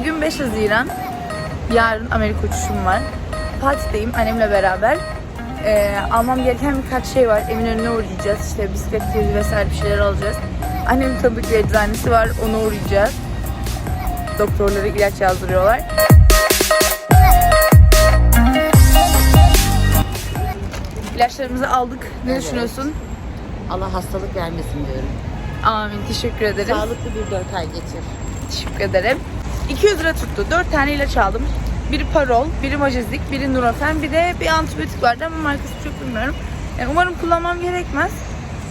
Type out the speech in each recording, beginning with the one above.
Bugün 5 Haziran. Yarın Amerika uçuşum var. Fatih'teyim annemle beraber. Ee, almam gereken birkaç şey var. Eminönü'ne uğrayacağız. İşte bisiklet gezi vesaire bir şeyler alacağız. Annemin tabii ki eczanesi var. Ona uğrayacağız. Doktorları ilaç yazdırıyorlar. İlaçlarımızı aldık. Ne düşünüyorsun? Allah hastalık vermesin diyorum. Amin. Teşekkür ederiz. Sağlıklı bir dört ay geçir. Teşekkür ederim. 200 lira tuttu. 4 tane ilaç aldım. Biri Parol, biri Majezik, biri Nurofen, bir de bir antibiyotik vardı ama markası çok bilmiyorum. Yani umarım kullanmam gerekmez.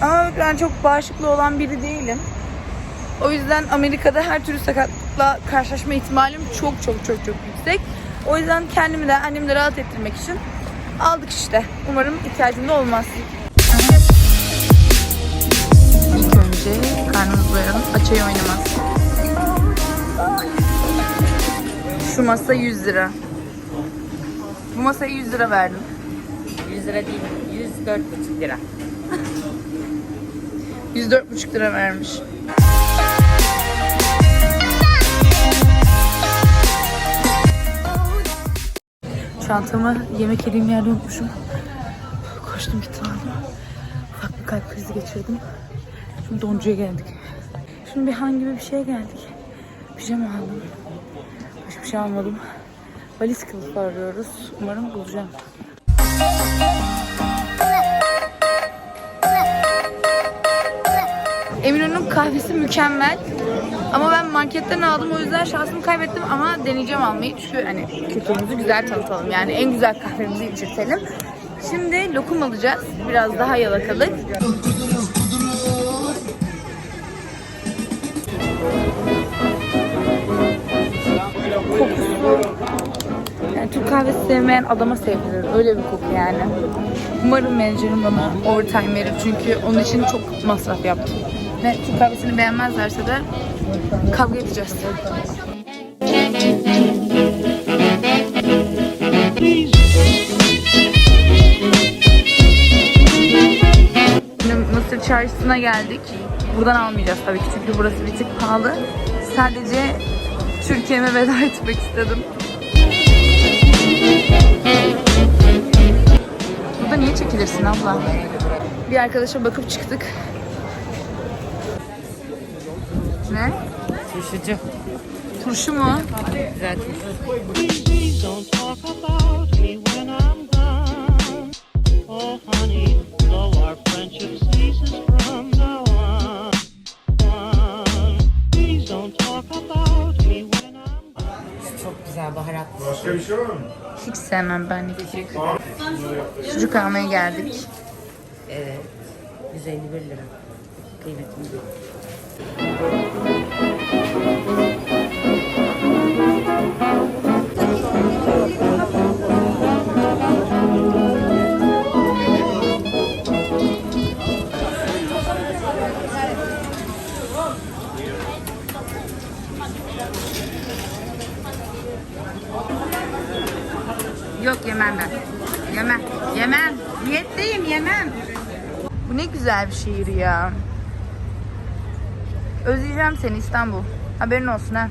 Ama ben çok bağışıklı olan biri değilim. O yüzden Amerika'da her türlü sakatlıkla karşılaşma ihtimalim çok çok çok çok yüksek. O yüzden kendimi de annemi de rahat ettirmek için aldık işte. Umarım ihtiyacım da olmaz. İlk önce karnımızı doyuralım. Açayı oynamaz. Şu masa 100 lira. Bu masaya 100 lira verdim. 100 lira değil, 104,5 lira. 104,5 lira vermiş. Çantamı yemek yediğim yerde unutmuşum. Koştum gittim aldım. Ufak bir kalp krizi geçirdim. Şimdi doncuya geldik. Şimdi bir han gibi bir şeye geldik. Pijama aldım. Şey almadım. Valiz kılıfı arıyoruz. Umarım bulacağım. Eminönü'nün kahvesi mükemmel. Ama ben marketten aldım o yüzden şansımı kaybettim ama deneyeceğim almayı. Çünkü hani kültürümüzü güzel tanıtalım. Yani en güzel kahvemizi içirtelim. Şimdi lokum alacağız. Biraz daha yalakalık. Kokusu yani Türk kahvesi sevmeyen adama sevdirir. Öyle bir koku yani. Umarım menajerim bana overtime verir. Çünkü onun için çok masraf yaptım. Ve Türk kahvesini beğenmezlerse de kavga edeceğiz. Mısır çarşısına geldik. Buradan almayacağız tabii ki çünkü burası bir tık pahalı. Sadece Türkiye'me veda etmek istedim. Burada niye çekilirsin abla? Bir arkadaşa bakıp çıktık. Ne? Turşucu. Turşu mu? Please don't talk about me when I'm gone. Oh, honey, Çok güzel baharatlı. Hiç sevmem ben. Sucuk almaya geldik. Evet. 151 lira. Kıymetini Yok yemem ben. Yemem. Yemem. Niyetteyim yemem. Bu ne güzel bir şehir ya. Özleyeceğim seni İstanbul. Haberin olsun ha.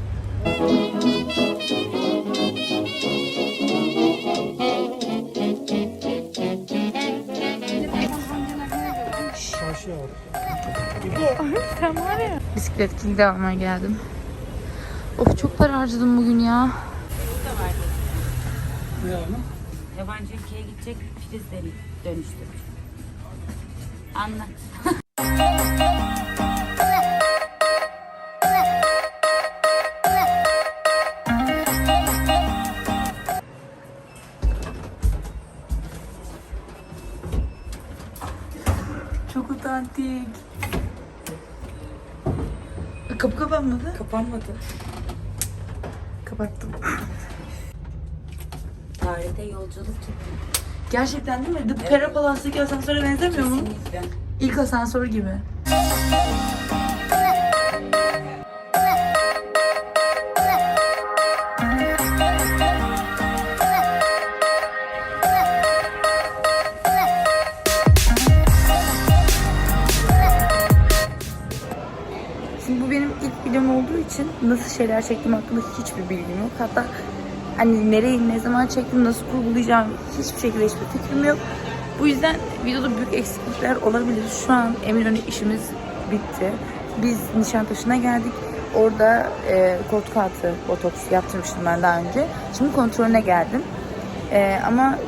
Bisiklet kilidi almaya geldim. Of çok para harcadım bugün ya. Yabancı ülkeye gidecek priz dönü- dönüştürür. Anlat. Çok otantik. Kapı kapanmadı. Kapanmadı. Kapattım. Tarihte yolculuk gibi. Gerçekten değil mi? The Pera Palace'daki asansöre benzemiyor mu? Kesinlikle. İlk asansör gibi. Şimdi bu benim ilk videom olduğu için nasıl şeyler çektiğim hakkında hiçbir bilgim yok. Hatta hani nereyi ne zaman çektim, nasıl kurgulayacağım hiçbir şekilde hiçbir fikrim yok. Bu yüzden videoda büyük eksiklikler olabilir. Şu an Eminönü işimiz bitti. Biz Nişantaşı'na geldik. Orada e, koltuk altı botoks yaptırmıştım ben daha önce. Şimdi kontrolüne geldim. E, ama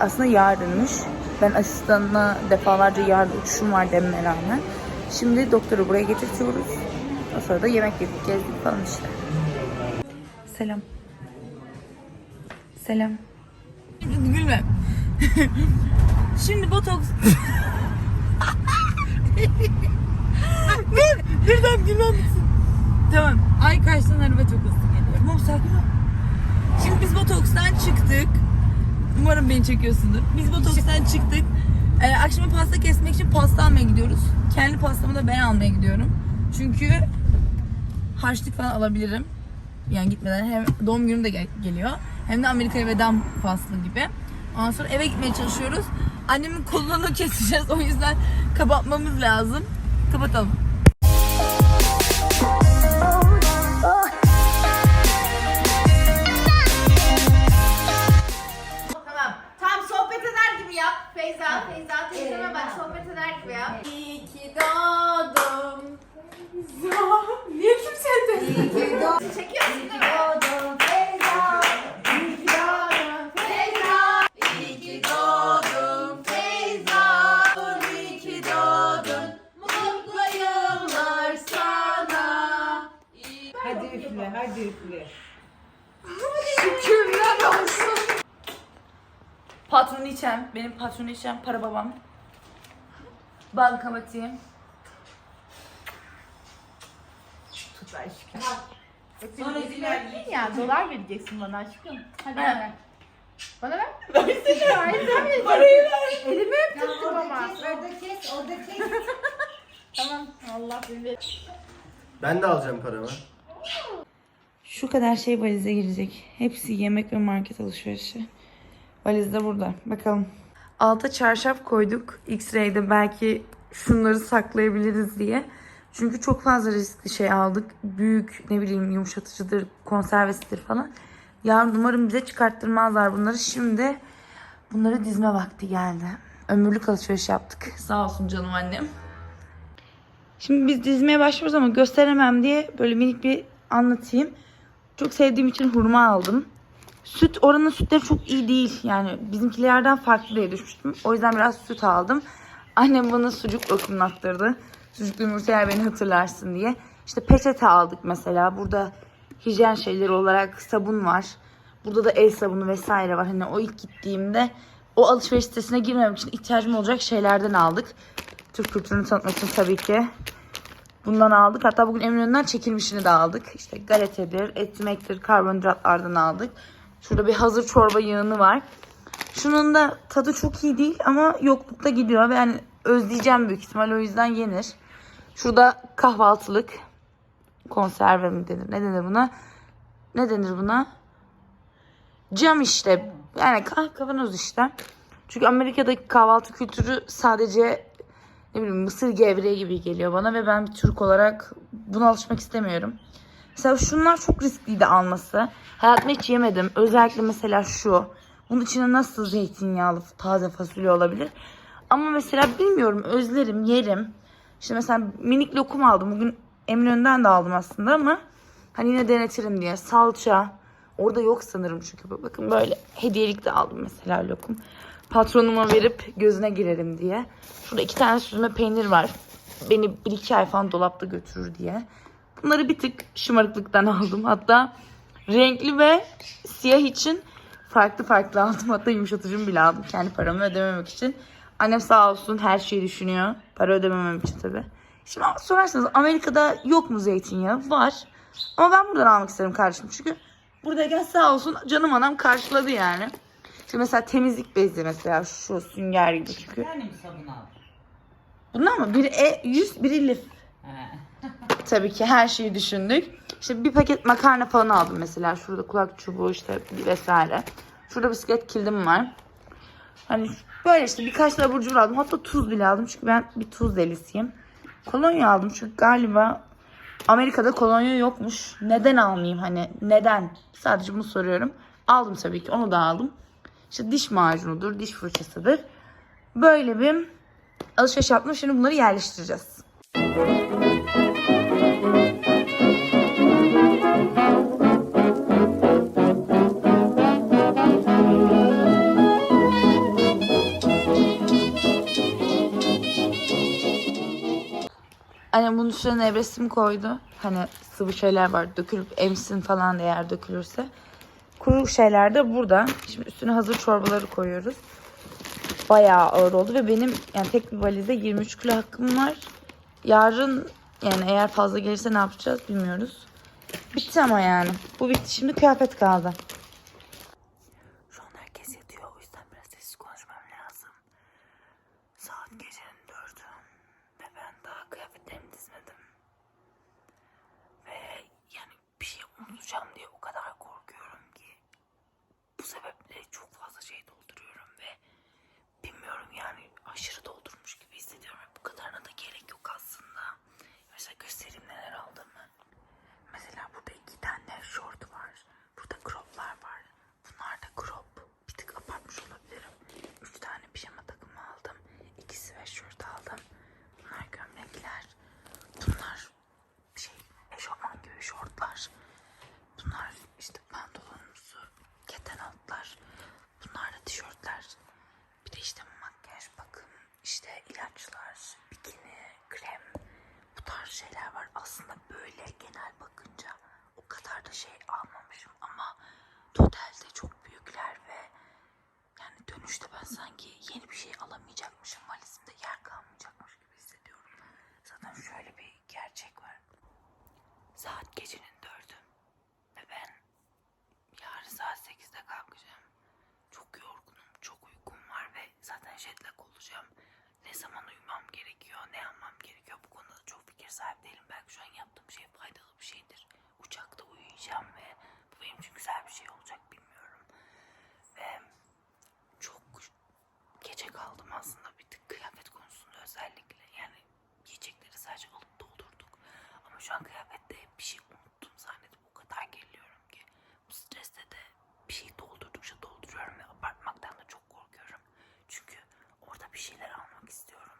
aslında yarınmış. Ben asistanına defalarca yarın uçuşum var dememe rağmen. Şimdi doktoru buraya getirtiyoruz. O sırada yemek yedik, gezdik falan işte. Selam. Selam. Gülme. Şimdi botoks... Dur, tamam gülmem bitsin. Tamam. Ay kaçtan araba çok hızlı geliyor. Tamam sakin ol. Şimdi biz botokstan çıktık. Umarım beni çekiyorsundur. Biz botokstan çıktık. Ee, akşama pasta kesmek için pasta almaya gidiyoruz. Kendi pastamı da ben almaya gidiyorum. Çünkü harçlık falan alabilirim. Yani gitmeden hem doğum günüm de gel- geliyor. Hem de Amerika'ya veda faslı gibi. Ondan sonra eve gitmeye çalışıyoruz. Annemin kolunu keseceğiz. O yüzden kapatmamız lazım. Kapatalım. Patronu içem. Benim patronu içem. Para babam. Bankamatiğim. Tut aşkım. Sonra dinlersin ya dolar vereceksin bana aşkım. Hadi He. ver. Bana ver. Versene. Hayır sen vereceksin. Parayı ver. Elimi öp tuttum ama. Orada kes, orada kes. Tamam Allah bilir. Ben de alacağım paramı. Şu kadar şey valize girecek. Hepsi yemek ve market alışverişi. Valiz de burada. Bakalım. Alta çarşaf koyduk. X-ray'de belki şunları saklayabiliriz diye. Çünkü çok fazla riskli şey aldık. Büyük ne bileyim yumuşatıcıdır, konservesidir falan. Yarın umarım bize çıkarttırmazlar bunları. Şimdi bunları dizme vakti geldi. Ömürlük alışveriş yaptık. Sağ olsun canım annem. Şimdi biz dizmeye başlıyoruz ama gösteremem diye böyle minik bir anlatayım. Çok sevdiğim için hurma aldım. Süt oranın sütleri çok iyi değil. Yani bizimkilerden farklı diye düşmüştüm. O yüzden biraz süt aldım. Annem bana sucuk lokumlattırdı. Sucuklu yumurtaya beni hatırlarsın diye. İşte peçete aldık mesela. Burada hijyen şeyleri olarak sabun var. Burada da el sabunu vesaire var. Hani o ilk gittiğimde o alışveriş sitesine girmemek için ihtiyacım olacak şeylerden aldık. Türk kültürünü tanıtmak için tabii ki. Bundan aldık. Hatta bugün Eminönü'nden çekilmişini de aldık. İşte galetedir, ekmektir, karbonhidratlardan aldık. Şurada bir hazır çorba yağını var. Şunun da tadı çok iyi değil ama yoklukta gidiyor ve yani özleyeceğim büyük ihtimal o yüzden yenir. Şurada kahvaltılık konserve mi denir? Ne denir buna? Ne denir buna? Cam işte. Yani kah- kavanoz işte. Çünkü Amerika'daki kahvaltı kültürü sadece ne bileyim mısır gevreği gibi geliyor bana ve ben bir Türk olarak buna alışmak istemiyorum. Mesela şunlar çok riskliydi alması. Hayatımda hiç yemedim. Özellikle mesela şu. Bunun içine nasıl zeytinyağlı taze fasulye olabilir? Ama mesela bilmiyorum özlerim, yerim. İşte mesela minik lokum aldım. Bugün Eminönü'nden de aldım aslında ama hani yine denetirim diye. Salça. Orada yok sanırım çünkü. Bakın böyle hediyelik de aldım mesela lokum. Patronuma verip gözüne girerim diye. Şurada iki tane süzme peynir var. Beni bir iki ay falan dolapta götürür diye. Bunları bir tık şımarıklıktan aldım. Hatta renkli ve siyah için farklı farklı aldım. Hatta yumuşatıcımı bile aldım kendi paramı ödememek için. Annem sağ olsun her şeyi düşünüyor. Para ödememem için tabii. Şimdi sorarsanız Amerika'da yok mu zeytinyağı? Var. Ama ben buradan almak isterim kardeşim. Çünkü buradayken sağ olsun canım anam karşıladı yani. Şimdi mesela temizlik bezi mesela şu sünger gibi çünkü. Yani mi sabun aldın? Bunlar mı? Biri e, 100, biri lif. He. Tabii ki her şeyi düşündük. İşte bir paket makarna falan aldım mesela. Şurada kulak çubuğu işte vesaire. Şurada bisiklet kildim var. Hani böyle işte birkaç da abur aldım. Hatta tuz bile aldım çünkü ben bir tuz delisiyim. Kolonya aldım çünkü galiba Amerika'da kolonya yokmuş. Neden almayayım hani neden? Sadece bunu soruyorum. Aldım tabii ki onu da aldım. İşte diş macunudur, diş fırçasıdır. Böyle bir alışveriş yaptım. Şimdi bunları yerleştireceğiz. Annem bunun üstüne nevresim koydu. Hani sıvı şeyler var dökülüp emsin falan eğer dökülürse. Kuru şeyler de burada. Şimdi üstüne hazır çorbaları koyuyoruz. Bayağı ağır oldu ve benim yani tek bir valize 23 kilo hakkım var. Yarın yani eğer fazla gelirse ne yapacağız bilmiyoruz. Bitti ama yani. Bu bitti. Şimdi kıyafet kaldı. Şu an herkes yatıyor. O yüzden biraz sessiz konuşmam lazım. Saat gecenin dördü. Ve ben daha kıyafetlerimi dizmedim. Ve yani bir şey unutacağım diye o kadar korkuyorum ki. Bu sebeple çok fazla şey dolduruyorum ve bilmiyorum yani aşırı doldurmuş gibi hissediyorum. Bu kadarına da gerek yok aslında. Mesela göstereyim neler aldığımı. Mesela burada iki tane short var. Burada croplar var. Bunlar da crop. Bir tık abartmış olabilirim. Üç tane pijama takımı aldım. İki sweatshirt aldım. Bunlar gömlekler. Bunlar şey eşofman gibi şortlar. Bunlar işte pantolonumuzu keten altlar. Bunlar da tişörtler. Bir de işte makyaj, bakım, işte ilaçlar, bikini, krem. Bu tarz şeyler var. Aslında böyle genel bakınca o kadar da şey almamışım ama totalde çok büyükler ve yani dönüşte ben sanki yeni bir şey alamayacakmışım. Valizimde yer kalmayacakmış gibi hissediyorum. Zaten şöyle bir gerçek var. Saat gecenin dördü. Ve ben yarın saat 8'de kalkacağım. Çok yorgunum, çok uykum var ve zaten jet lag olacağım. Ne zaman uyumam gerekiyor, ne yapmam gerekiyor bu konuda da çok fikir sahibi değilim. Belki şu an yaptığım şey faydalı bir şeydir. Uçakta uyuyacağım ve bu benim için güzel bir şey olacak bilmiyorum. Ve çok gece kaldım aslında bir tık kıyafet konusunda özellikle. Yani yiyecekleri sadece alıp doldurduk. Ama şu an kıyafette bir şey unuttum zannedip o kadar geliyorum ki. Bu streste de bir şey doldurdukça dolduruyorum ve abartmaktan da çok korkuyorum. Çünkü orada bir şeyler almak istiyorum.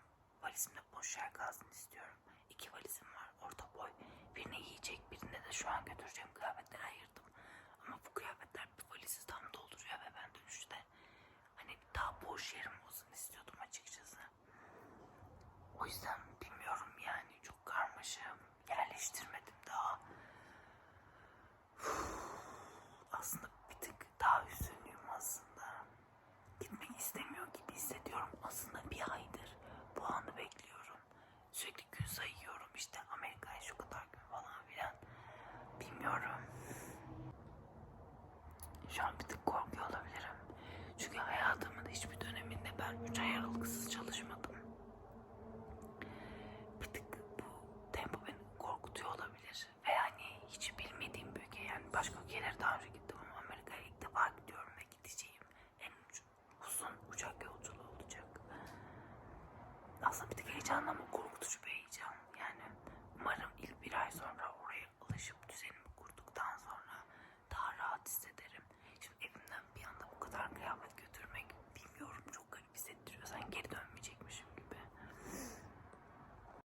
Valizimde boş yer kalsın istiyorum. İki valizim var orta boy. Birini yiyecek birine de şu an götüreceğim kıyafetleri ayırdım. Ama bu kıyafetler bir valizi tam dolduruyor ve ben dönüşte hani daha boş yerim olsun istiyordum açıkçası. O yüzden bilmiyorum yani çok karmaşım. Yerleştirmedim daha. Aslında bir tık daha hüzünlüyüm aslında. Gitmek istemiyor gibi hissediyorum. Aslında bir aydır bu anı bekliyorum. Sürekli gün sayıyorum işte Amerika'ya şu kadar gün falan filan. Bilmiyorum. Şu an bir tık korkuyor olabilirim. Çünkü hayatımın hiçbir döneminde ben 3 ay aralıksız çalışmadım. Bir tık bu tempo beni korkutuyor olabilir. Ve hani hiç bilmediğim bir ülke yani başka ülkelere daha önce gittim ama Amerika'ya ilk defa gidiyorum ve gideceğim. En uzun uçak yolculuğu olacak. Aslında bir tık heyecanlı ama